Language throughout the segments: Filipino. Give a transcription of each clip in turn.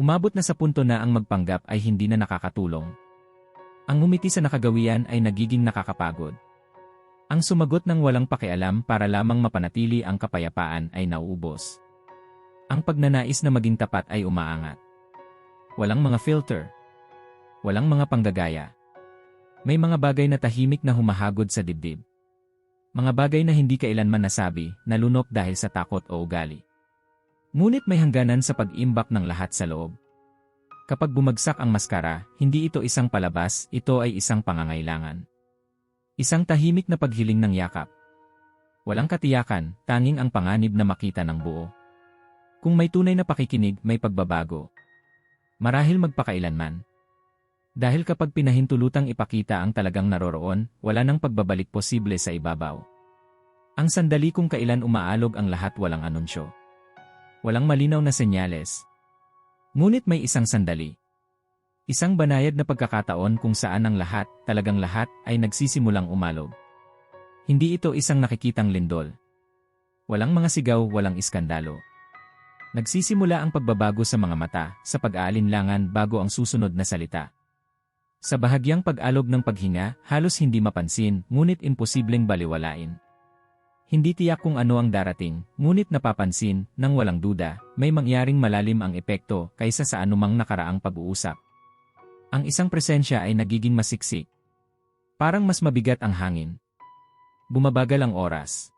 Umabot na sa punto na ang magpanggap ay hindi na nakakatulong. Ang umiti sa nakagawian ay nagiging nakakapagod. Ang sumagot ng walang pakialam para lamang mapanatili ang kapayapaan ay nauubos. Ang pagnanais na maging tapat ay umaangat. Walang mga filter. Walang mga panggagaya. May mga bagay na tahimik na humahagod sa dibdib. Mga bagay na hindi kailanman nasabi, nalunok dahil sa takot o ugali. Ngunit may hangganan sa pag-imbak ng lahat sa loob. Kapag bumagsak ang maskara, hindi ito isang palabas, ito ay isang pangangailangan. Isang tahimik na paghiling ng yakap. Walang katiyakan, tanging ang panganib na makita ng buo. Kung may tunay na pakikinig, may pagbabago. Marahil magpakailanman. Dahil kapag pinahintulutang ipakita ang talagang naroroon, wala nang pagbabalik posible sa ibabaw. Ang sandali kung kailan umaalog ang lahat walang anunsyo. Walang malinaw na senyales. Ngunit may isang sandali. Isang banayad na pagkakataon kung saan ang lahat, talagang lahat, ay nagsisimulang umalog. Hindi ito isang nakikitang lindol. Walang mga sigaw, walang iskandalo. Nagsisimula ang pagbabago sa mga mata, sa pag-aalinlangan bago ang susunod na salita. Sa bahagyang pag-alog ng paghinga, halos hindi mapansin, ngunit imposibleng baliwalain. Hindi tiyak kung ano ang darating, ngunit napapansin, nang walang duda, may mangyaring malalim ang epekto kaysa sa anumang nakaraang pag-uusap. Ang isang presensya ay nagiging masiksik. Parang mas mabigat ang hangin. Bumabagal ang oras.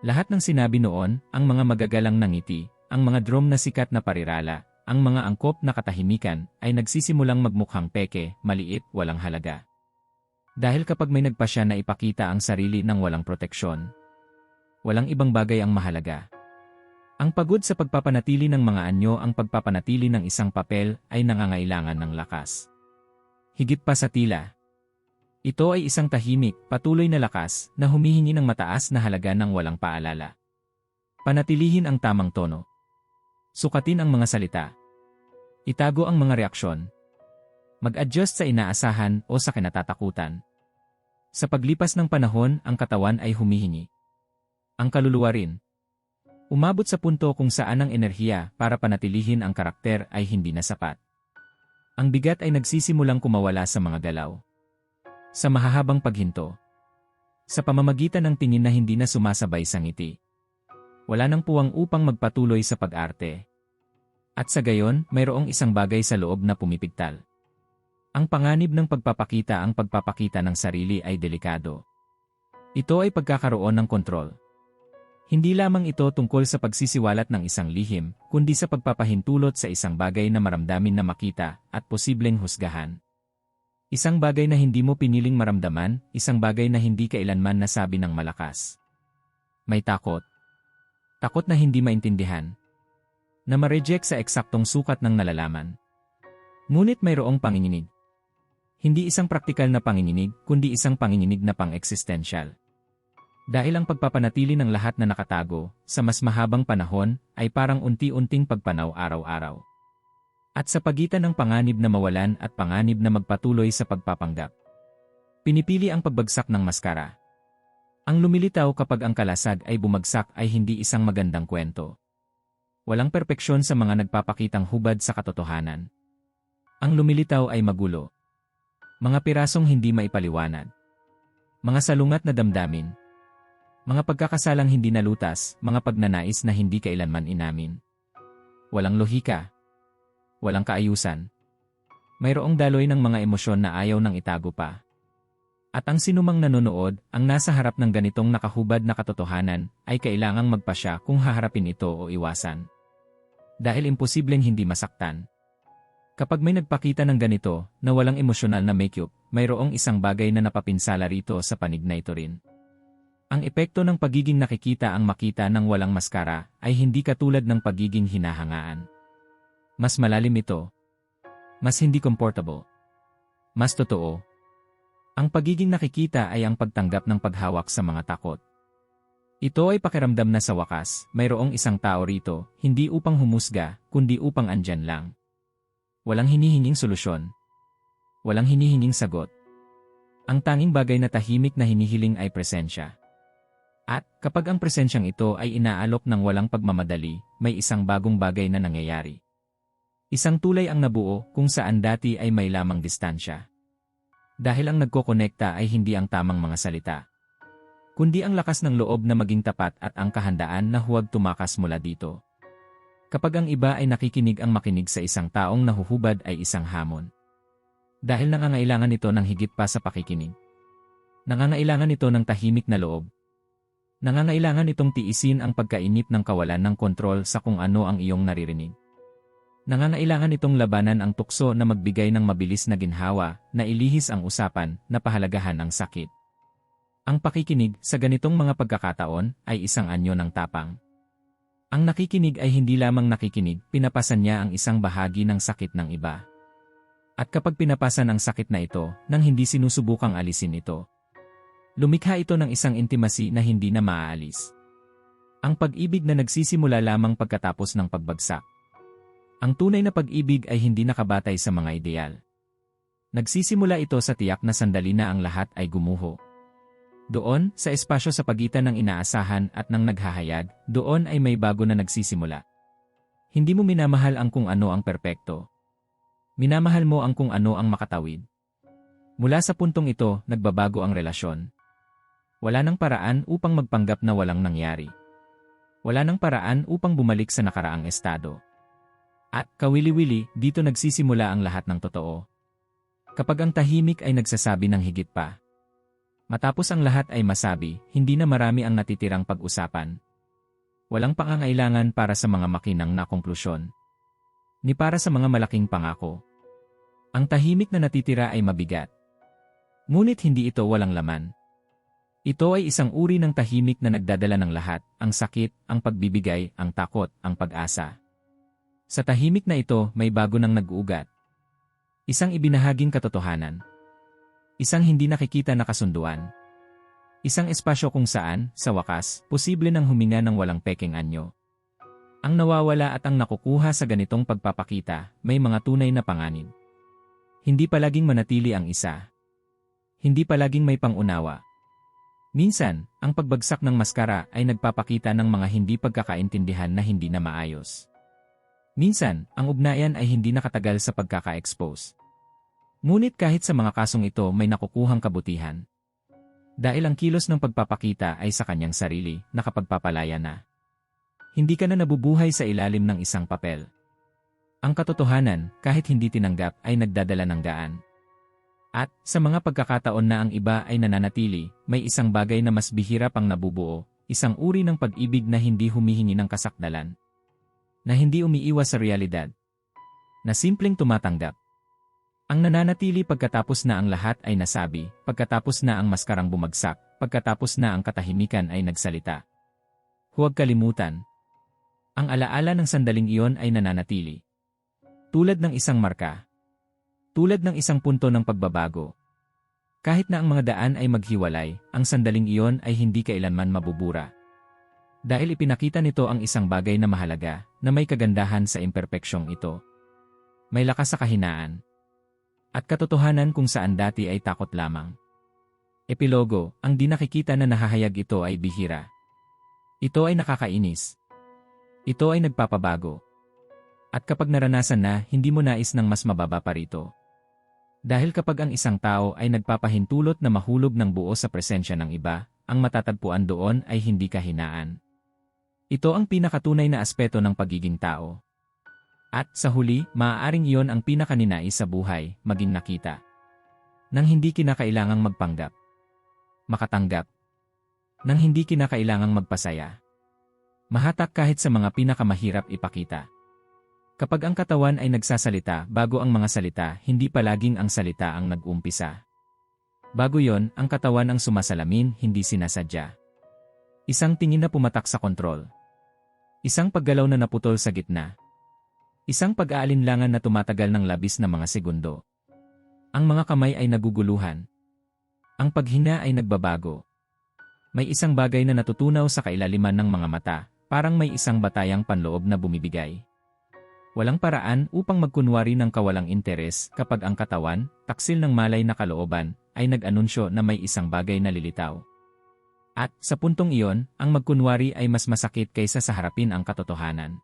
Lahat ng sinabi noon, ang mga magagalang nangiti, ang mga drum na sikat na parirala, ang mga angkop na katahimikan, ay nagsisimulang magmukhang peke, maliit, walang halaga. Dahil kapag may nagpasya na ipakita ang sarili ng walang proteksyon, walang ibang bagay ang mahalaga. Ang pagod sa pagpapanatili ng mga anyo ang pagpapanatili ng isang papel ay nangangailangan ng lakas. Higit pa sa tila. Ito ay isang tahimik, patuloy na lakas na humihingi ng mataas na halaga ng walang paalala. Panatilihin ang tamang tono. Sukatin ang mga salita. Itago ang mga reaksyon. Mag-adjust sa inaasahan o sa kinatatakutan. Sa paglipas ng panahon, ang katawan ay humihingi. Ang kaluluwa rin. Umabot sa punto kung saan ang enerhiya para panatilihin ang karakter ay hindi na sapat. Ang bigat ay nagsisimulang kumawala sa mga galaw. Sa mahahabang paghinto. Sa pamamagitan ng tingin na hindi na sumasabay sa ngiti. Wala nang puwang upang magpatuloy sa pag-arte. At sa gayon, mayroong isang bagay sa loob na pumipigtal. Ang panganib ng pagpapakita ang pagpapakita ng sarili ay delikado. Ito ay pagkakaroon ng kontrol. Hindi lamang ito tungkol sa pagsisiwalat ng isang lihim, kundi sa pagpapahintulot sa isang bagay na maramdamin na makita at posibleng husgahan. Isang bagay na hindi mo piniling maramdaman, isang bagay na hindi kailanman nasabi ng malakas. May takot. Takot na hindi maintindihan. Na ma-reject sa eksaktong sukat ng nalalaman. Ngunit mayroong panginginig. Hindi isang praktikal na panginginig, kundi isang panginginig na pang-existential. Dahil ang pagpapanatili ng lahat na nakatago, sa mas mahabang panahon, ay parang unti-unting pagpanaw araw-araw. At sa pagitan ng panganib na mawalan at panganib na magpatuloy sa pagpapanggap. Pinipili ang pagbagsak ng maskara. Ang lumilitaw kapag ang kalasag ay bumagsak ay hindi isang magandang kwento. Walang perpeksyon sa mga nagpapakitang hubad sa katotohanan. Ang lumilitaw ay magulo. Mga pirasong hindi maipaliwanag. Mga salungat na damdamin, mga pagkakasalang hindi nalutas, mga pagnanais na hindi kailanman inamin. Walang lohika. Walang kaayusan. Mayroong daloy ng mga emosyon na ayaw nang itago pa. At ang sinumang nanonood, ang nasa harap ng ganitong nakahubad na katotohanan, ay kailangang magpasya kung haharapin ito o iwasan. Dahil imposibleng hindi masaktan. Kapag may nagpakita ng ganito, na walang emosyonal na makeup, mayroong isang bagay na napapinsala rito sa panig na ito rin. Ang epekto ng pagiging nakikita ang makita ng walang maskara ay hindi katulad ng pagiging hinahangaan. Mas malalim ito. Mas hindi comfortable. Mas totoo. Ang pagiging nakikita ay ang pagtanggap ng paghawak sa mga takot. Ito ay pakiramdam na sa wakas, mayroong isang tao rito, hindi upang humusga, kundi upang andyan lang. Walang hinihinging solusyon. Walang hinihinging sagot. Ang tanging bagay na tahimik na hinihiling ay presensya. At kapag ang presensyang ito ay inaalok ng walang pagmamadali, may isang bagong bagay na nangyayari. Isang tulay ang nabuo kung saan dati ay may lamang distansya. Dahil ang nagkokonekta ay hindi ang tamang mga salita. Kundi ang lakas ng loob na maging tapat at ang kahandaan na huwag tumakas mula dito. Kapag ang iba ay nakikinig ang makinig sa isang taong nahuhubad ay isang hamon. Dahil nangangailangan ito ng higit pa sa pakikinig. Nangangailangan ito ng tahimik na loob. Nangangailangan itong tiisin ang pagkainip ng kawalan ng kontrol sa kung ano ang iyong naririnig. Nangangailangan itong labanan ang tukso na magbigay ng mabilis na ginhawa na ilihis ang usapan na pahalagahan ang sakit. Ang pakikinig sa ganitong mga pagkakataon ay isang anyo ng tapang. Ang nakikinig ay hindi lamang nakikinig, pinapasan niya ang isang bahagi ng sakit ng iba. At kapag pinapasan ang sakit na ito, nang hindi sinusubukang alisin ito, lumikha ito ng isang intimacy na hindi na maaalis. Ang pag-ibig na nagsisimula lamang pagkatapos ng pagbagsak. Ang tunay na pag-ibig ay hindi nakabatay sa mga ideal. Nagsisimula ito sa tiyak na sandali na ang lahat ay gumuho. Doon, sa espasyo sa pagitan ng inaasahan at ng naghahayag, doon ay may bago na nagsisimula. Hindi mo minamahal ang kung ano ang perpekto. Minamahal mo ang kung ano ang makatawid. Mula sa puntong ito, nagbabago ang relasyon. Wala nang paraan upang magpanggap na walang nangyari. Wala nang paraan upang bumalik sa nakaraang estado. At kawili-wili, dito nagsisimula ang lahat ng totoo. Kapag ang tahimik ay nagsasabi ng higit pa. Matapos ang lahat ay masabi, hindi na marami ang natitirang pag-usapan. Walang pangangailangan para sa mga makinang na konklusyon. Ni para sa mga malaking pangako. Ang tahimik na natitira ay mabigat. Ngunit hindi ito walang laman. Ito ay isang uri ng tahimik na nagdadala ng lahat, ang sakit, ang pagbibigay, ang takot, ang pag-asa. Sa tahimik na ito, may bago nang nag-uugat. Isang ibinahaging katotohanan. Isang hindi nakikita na kasunduan. Isang espasyo kung saan, sa wakas, posible nang huminga ng walang peking anyo. Ang nawawala at ang nakukuha sa ganitong pagpapakita, may mga tunay na panganib. Hindi palaging manatili ang isa. Hindi palaging may pangunawa. Minsan, ang pagbagsak ng maskara ay nagpapakita ng mga hindi pagkakaintindihan na hindi na maayos. Minsan, ang ugnayan ay hindi nakatagal sa pagkaka-expose. Ngunit kahit sa mga kasong ito may nakukuhang kabutihan. Dahil ang kilos ng pagpapakita ay sa kanyang sarili, nakapagpapalaya na. Hindi ka na nabubuhay sa ilalim ng isang papel. Ang katotohanan, kahit hindi tinanggap, ay nagdadala ng gaan. At, sa mga pagkakataon na ang iba ay nananatili, may isang bagay na mas bihira pang nabubuo, isang uri ng pag-ibig na hindi humihingi ng kasakdalan, na hindi umiiwas sa realidad. Na simpleng tumatanggap. Ang nananatili pagkatapos na ang lahat ay nasabi, pagkatapos na ang maskarang bumagsak, pagkatapos na ang katahimikan ay nagsalita. Huwag kalimutan. Ang alaala ng sandaling iyon ay nananatili. Tulad ng isang marka. Tulad ng isang punto ng pagbabago. Kahit na ang mga daan ay maghiwalay, ang sandaling iyon ay hindi kailanman mabubura. Dahil ipinakita nito ang isang bagay na mahalaga, na may kagandahan sa imperpeksyong ito. May lakas sa kahinaan. At katotohanan kung saan dati ay takot lamang. Epilogo, ang di nakikita na nahahayag ito ay bihira. Ito ay nakakainis. Ito ay nagpapabago. At kapag naranasan na, hindi mo nais ng mas mababa pa rito. Dahil kapag ang isang tao ay nagpapahintulot na mahulog ng buo sa presensya ng iba, ang matatagpuan doon ay hindi kahinaan. Ito ang pinakatunay na aspeto ng pagiging tao. At sa huli, maaaring iyon ang pinakaninais sa buhay, maging nakita. Nang hindi kinakailangang magpanggap. Makatanggap. Nang hindi kinakailangang magpasaya. Mahatak kahit sa mga pinakamahirap ipakita. Kapag ang katawan ay nagsasalita bago ang mga salita, hindi palaging ang salita ang nag-umpisa. Bago yon, ang katawan ang sumasalamin, hindi sinasadya. Isang tingin na pumatak sa kontrol, Isang paggalaw na naputol sa gitna. Isang pag-aalinlangan na tumatagal ng labis na mga segundo. Ang mga kamay ay naguguluhan. Ang paghina ay nagbabago. May isang bagay na natutunaw sa kailaliman ng mga mata, parang may isang batayang panloob na bumibigay. Walang paraan upang magkunwari ng kawalang interes kapag ang katawan, taksil ng malay na kalooban, ay nag-anunsyo na may isang bagay na lilitaw. At, sa puntong iyon, ang magkunwari ay mas masakit kaysa sa harapin ang katotohanan.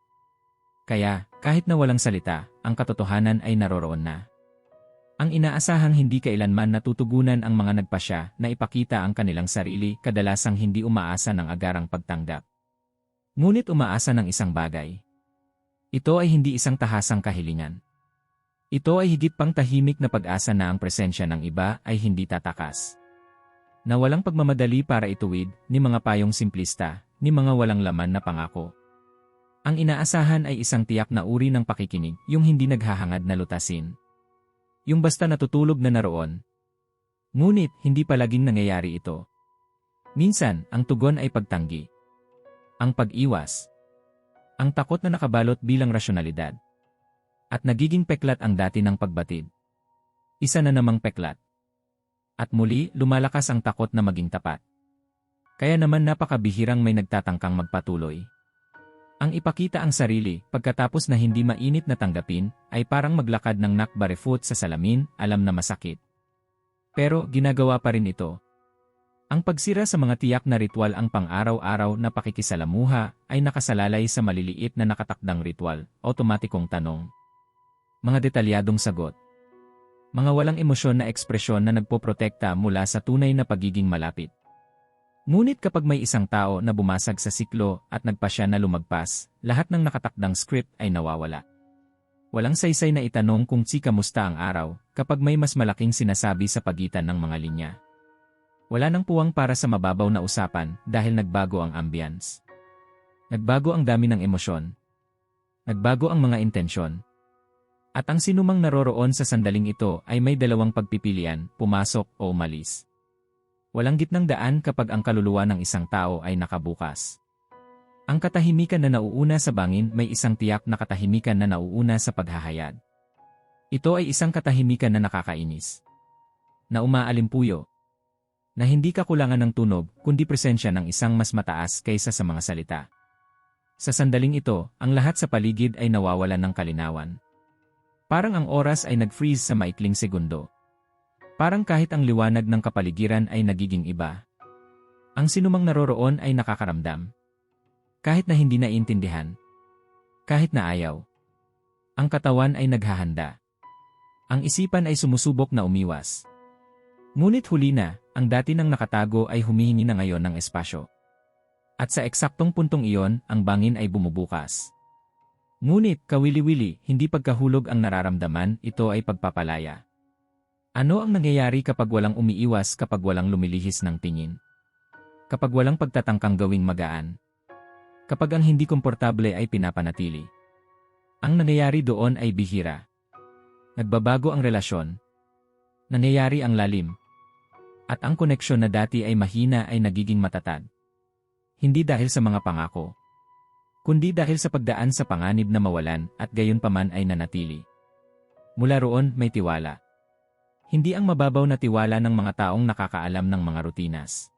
Kaya, kahit na walang salita, ang katotohanan ay naroroon na. Ang inaasahang hindi kailanman natutugunan ang mga nagpasya na ipakita ang kanilang sarili kadalasang hindi umaasa ng agarang pagtanggap. Ngunit umaasa ng isang bagay. Ito ay hindi isang tahasang kahilingan. Ito ay higit pang tahimik na pag-asa na ang presensya ng iba ay hindi tatakas. Na walang pagmamadali para ituwid, ni mga payong simplista, ni mga walang laman na pangako. Ang inaasahan ay isang tiyak na uri ng pakikinig, yung hindi naghahangad na lutasin. Yung basta natutulog na naroon. Ngunit, hindi palaging nangyayari ito. Minsan, ang tugon ay pagtanggi. Ang pag-iwas. Ang takot na nakabalot bilang rasyonalidad. At nagiging peklat ang dati ng pagbatid. Isa na namang peklat. At muli, lumalakas ang takot na maging tapat. Kaya naman napakabihirang may nagtatangkang magpatuloy. Ang ipakita ang sarili, pagkatapos na hindi mainit na tanggapin, ay parang maglakad ng nakbarefoot sa salamin, alam na masakit. Pero ginagawa pa rin ito. Ang pagsira sa mga tiyak na ritual ang pang-araw-araw na pakikisalamuha ay nakasalalay sa maliliit na nakatakdang ritual, otomatikong tanong. Mga detalyadong sagot. Mga walang emosyon na ekspresyon na nagpoprotekta mula sa tunay na pagiging malapit. Ngunit kapag may isang tao na bumasag sa siklo at nagpasya na lumagpas, lahat ng nakatakdang script ay nawawala. Walang saysay na itanong kung si kamusta ang araw kapag may mas malaking sinasabi sa pagitan ng mga linya. Wala nang puwang para sa mababaw na usapan dahil nagbago ang ambience. Nagbago ang dami ng emosyon. Nagbago ang mga intensyon. At ang sinumang naroroon sa sandaling ito ay may dalawang pagpipilian, pumasok o umalis. Walang gitnang daan kapag ang kaluluwa ng isang tao ay nakabukas. Ang katahimikan na nauuna sa bangin may isang tiyak na katahimikan na nauuna sa paghahayad. Ito ay isang katahimikan na nakakainis. Na umaalimpuyo. Na hindi kakulangan ng tunog, kundi presensya ng isang mas mataas kaysa sa mga salita. Sa sandaling ito, ang lahat sa paligid ay nawawalan ng kalinawan. Parang ang oras ay nag-freeze sa maikling segundo. Parang kahit ang liwanag ng kapaligiran ay nagiging iba. Ang sinumang naroroon ay nakakaramdam. Kahit na hindi naiintindihan. Kahit na ayaw. Ang katawan ay naghahanda. Ang isipan ay sumusubok na umiwas. Ngunit huli na, ang dati nang nakatago ay humihingi na ngayon ng espasyo. At sa eksaktong puntong iyon, ang bangin ay bumubukas. Ngunit, kawili-wili, hindi pagkahulog ang nararamdaman, ito ay pagpapalaya. Ano ang nangyayari kapag walang umiiwas kapag walang lumilihis ng tingin? Kapag walang pagtatangkang gawing magaan? Kapag ang hindi komportable ay pinapanatili? Ang nangyayari doon ay bihira. Nagbabago ang relasyon. Nangyayari ang lalim. At ang koneksyon na dati ay mahina ay nagiging matatag. Hindi dahil sa mga pangako. Kundi dahil sa pagdaan sa panganib na mawalan at gayon paman ay nanatili. Mula roon may tiwala. Hindi ang mababaw na tiwala ng mga taong nakakaalam ng mga rutinas.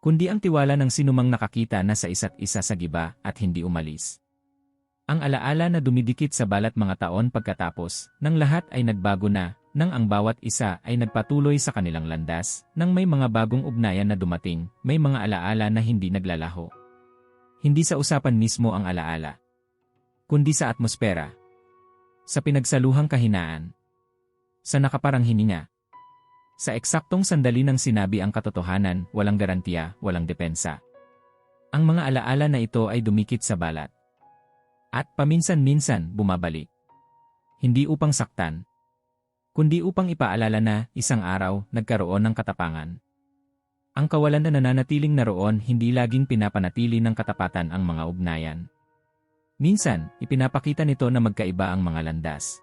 Kundi ang tiwala ng sinumang nakakita na sa isa't isa sa giba at hindi umalis. Ang alaala na dumidikit sa balat mga taon pagkatapos, nang lahat ay nagbago na, nang ang bawat isa ay nagpatuloy sa kanilang landas, nang may mga bagong ugnayan na dumating, may mga alaala na hindi naglalaho. Hindi sa usapan mismo ang alaala, kundi sa atmosfera. Sa pinagsaluhang kahinaan, sa nakaparang hininga. Sa eksaktong sandali ng sinabi ang katotohanan, walang garantiya, walang depensa. Ang mga alaala na ito ay dumikit sa balat. At paminsan-minsan bumabalik. Hindi upang saktan, kundi upang ipaalala na isang araw nagkaroon ng katapangan. Ang kawalan na nananatiling naroon hindi laging pinapanatili ng katapatan ang mga ugnayan. Minsan, ipinapakita nito na magkaiba ang mga landas.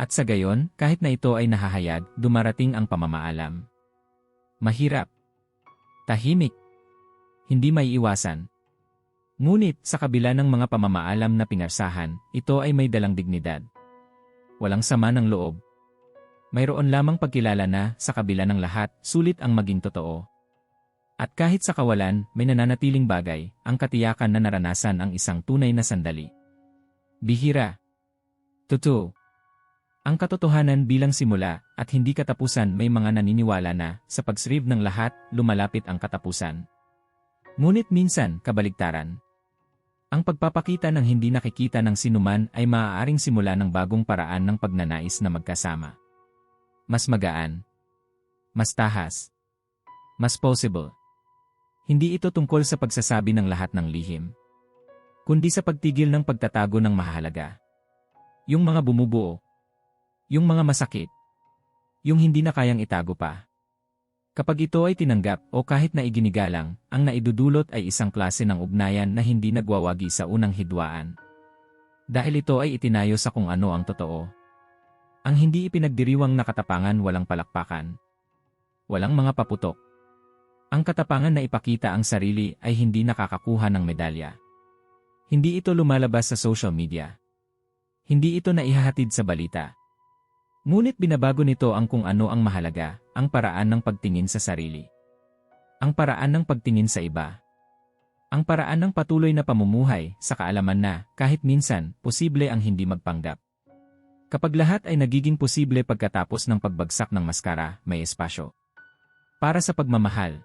At sa gayon, kahit na ito ay nahahayag, dumarating ang pamamaalam. Mahirap. Tahimik. Hindi may iwasan. Ngunit sa kabila ng mga pamamaalam na pinarsahan, ito ay may dalang dignidad. Walang sama ng loob. Mayroon lamang pagkilala na, sa kabila ng lahat, sulit ang maging totoo. At kahit sa kawalan, may nananatiling bagay, ang katiyakan na naranasan ang isang tunay na sandali. Bihira. Totoo. Ang katotohanan bilang simula at hindi katapusan may mga naniniwala na sa pagsrib ng lahat lumalapit ang katapusan. Ngunit minsan kabaligtaran. Ang pagpapakita ng hindi nakikita ng sinuman ay maaaring simula ng bagong paraan ng pagnanais na magkasama. Mas magaan. Mas tahas. Mas possible. Hindi ito tungkol sa pagsasabi ng lahat ng lihim. Kundi sa pagtigil ng pagtatago ng mahalaga. Yung mga bumubuo. Yung mga masakit. Yung hindi na kayang itago pa. Kapag ito ay tinanggap o kahit na iginigalang, ang naidudulot ay isang klase ng ugnayan na hindi nagwawagi sa unang hidwaan. Dahil ito ay itinayo sa kung ano ang totoo. Ang hindi ipinagdiriwang na katapangan walang palakpakan. Walang mga paputok. Ang katapangan na ipakita ang sarili ay hindi nakakakuha ng medalya. Hindi ito lumalabas sa social media. Hindi ito naihahatid sa balita. Ngunit binabago nito ang kung ano ang mahalaga, ang paraan ng pagtingin sa sarili. Ang paraan ng pagtingin sa iba. Ang paraan ng patuloy na pamumuhay sa kaalaman na, kahit minsan, posible ang hindi magpanggap. Kapag lahat ay nagiging posible pagkatapos ng pagbagsak ng maskara, may espasyo. Para sa pagmamahal.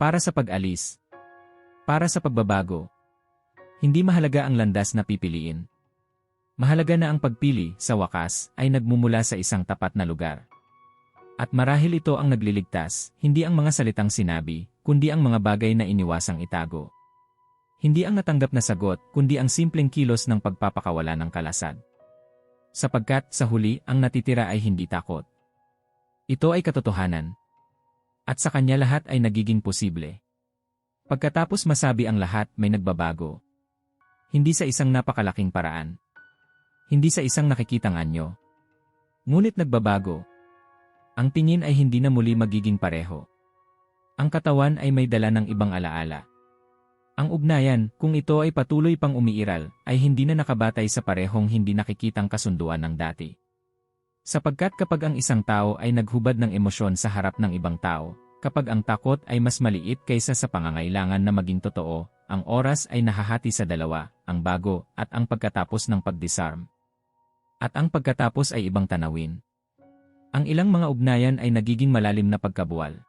Para sa pag-alis. Para sa pagbabago. Hindi mahalaga ang landas na pipiliin. Mahalaga na ang pagpili, sa wakas, ay nagmumula sa isang tapat na lugar. At marahil ito ang nagliligtas, hindi ang mga salitang sinabi, kundi ang mga bagay na iniwasang itago. Hindi ang natanggap na sagot, kundi ang simpleng kilos ng pagpapakawala ng kalasad. Sapagkat, sa huli, ang natitira ay hindi takot. Ito ay katotohanan. At sa kanya lahat ay nagiging posible. Pagkatapos masabi ang lahat, may nagbabago. Hindi sa isang napakalaking paraan. Hindi sa isang nakikitang anyo. Ngunit nagbabago. Ang tingin ay hindi na muli magiging pareho. Ang katawan ay may dala ng ibang alaala. Ang ugnayan, kung ito ay patuloy pang umiiral, ay hindi na nakabatay sa parehong hindi nakikitang kasunduan ng dati. Sapagkat kapag ang isang tao ay naghubad ng emosyon sa harap ng ibang tao, kapag ang takot ay mas maliit kaysa sa pangangailangan na maging totoo, ang oras ay nahahati sa dalawa, ang bago at ang pagkatapos ng pagdisarm. At ang pagkatapos ay ibang tanawin. Ang ilang mga ugnayan ay nagiging malalim na pagkabuwal.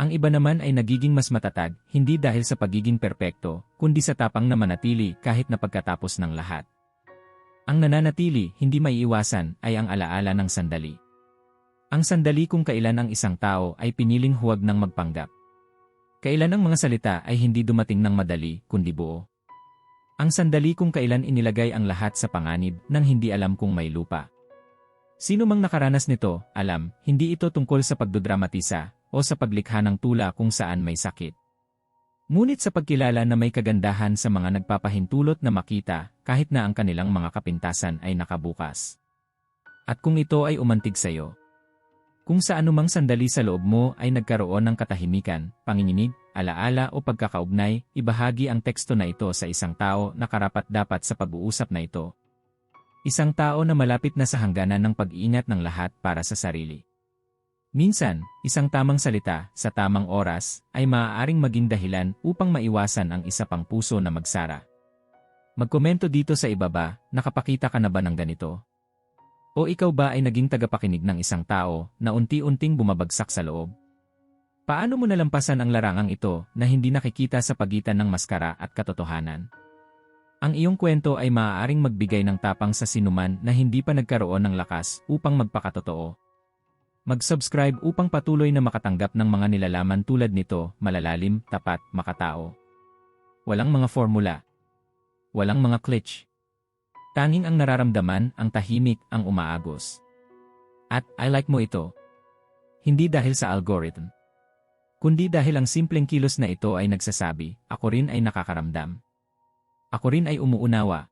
Ang iba naman ay nagiging mas matatag, hindi dahil sa pagiging perpekto, kundi sa tapang na manatili kahit na pagkatapos ng lahat. Ang nananatili, hindi maiiwasan, ay ang alaala ng sandali. Ang sandali kung kailan ang isang tao ay piniling huwag ng magpanggap. Kailan ang mga salita ay hindi dumating ng madali, kundi buo. Ang sandali kung kailan inilagay ang lahat sa panganib nang hindi alam kung may lupa. Sino mang nakaranas nito, alam, hindi ito tungkol sa pagdodramatisa o sa paglikha ng tula kung saan may sakit. Ngunit sa pagkilala na may kagandahan sa mga nagpapahintulot na makita kahit na ang kanilang mga kapintasan ay nakabukas. At kung ito ay umantig sa iyo, kung sa anumang sandali sa loob mo ay nagkaroon ng katahimikan, panginginig, alaala o pagkakaugnay, ibahagi ang teksto na ito sa isang tao na karapat-dapat sa pag-uusap na ito. Isang tao na malapit na sa hangganan ng pag-iingat ng lahat para sa sarili. Minsan, isang tamang salita sa tamang oras ay maaaring maging dahilan upang maiwasan ang isa pang puso na magsara. Magkomento dito sa ibaba, nakapakita ka na ba ng ganito? O ikaw ba ay naging tagapakinig ng isang tao na unti-unting bumabagsak sa loob? Paano mo nalampasan ang larangang ito na hindi nakikita sa pagitan ng maskara at katotohanan? Ang iyong kwento ay maaaring magbigay ng tapang sa sinuman na hindi pa nagkaroon ng lakas upang magpakatotoo. Mag-subscribe upang patuloy na makatanggap ng mga nilalaman tulad nito, malalalim, tapat, makatao. Walang mga formula. Walang mga glitch. Tanging ang nararamdaman, ang tahimik, ang umaagos. At I like mo ito. Hindi dahil sa algorithm kundi dahil ang simpleng kilos na ito ay nagsasabi, ako rin ay nakakaramdam. Ako rin ay umuunawa.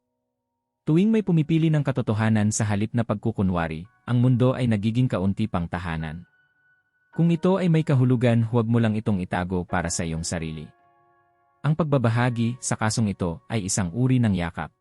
Tuwing may pumipili ng katotohanan sa halip na pagkukunwari, ang mundo ay nagiging kaunti pang tahanan. Kung ito ay may kahulugan, huwag mo lang itong itago para sa iyong sarili. Ang pagbabahagi sa kasong ito ay isang uri ng yakap.